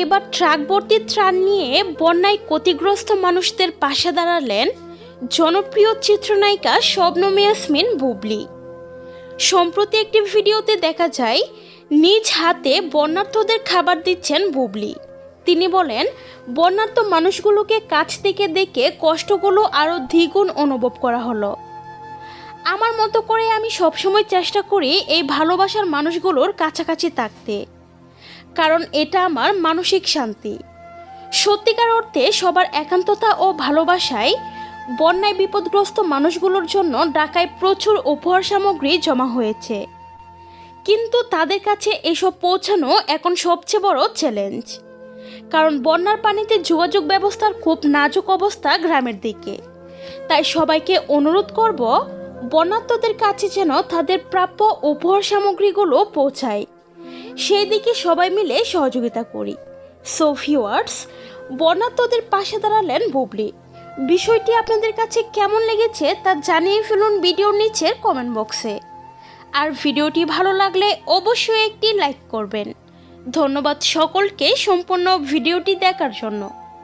এবার ট্রাক ভর্তি ত্রাণ নিয়ে বন্যায় ক্ষতিগ্রস্ত মানুষদের পাশে দাঁড়ালেন জনপ্রিয় চিত্রনায়িকা শবনম ইয়াসমিন বুবলি। সম্প্রতি একটি ভিডিওতে দেখা যায়, নিজ হাতে বন্যার্থদের খাবার দিচ্ছেন বুবলি। তিনি বলেন বন্যার্থ মানুষগুলোকে কাছ থেকে দেখে কষ্টগুলো আরও দ্বিগুণ অনুভব করা হলো। আমার মতো করে আমি সবসময় চেষ্টা করি এই ভালোবাসার মানুষগুলোর কাছাকাছি থাকতে, কারণ এটা আমার মানসিক শান্তি। সত্যিকার অর্থে সবার একান্ততা ও ভালোবাসায় বন্যায় বিপদগ্রস্ত মানুষগুলোর জন্য ঢাকায় প্রচুর উপহার সামগ্রী জমা হয়েছে। কিন্তু তাদের কাছে এসব পৌঁছানো এখন সবচেয়ে বড় চ্যালেঞ্জ কারণ বন্যার পানিতে যোগাযোগ ব্যবস্থার খুব নাজুক অবস্থা গ্রামের দিকে। তাই সবাইকে অনুরোধ করব বন্যাত্মদের কাছে যেন তাদের প্রাপ্য উপহার সামগ্রীগুলো পৌঁছায়। সেই দিকে সবাই মিলে সহযোগিতা করি। সো ভিউয়ার্স বন্যাত্মদের পাশে দাঁড়ালেন বুবলি। বিষয়টি আপনাদের কাছে কেমন লেগেছে তা জানিয়ে ফেলুন ভিডিওর নিচের কমেন্ট বক্সে আর ভিডিওটি ভালো লাগলে অবশ্যই একটি লাইক করবেন। ধন্যবাদ সকলকে সম্পূর্ণ ভিডিওটি দেখার জন্য।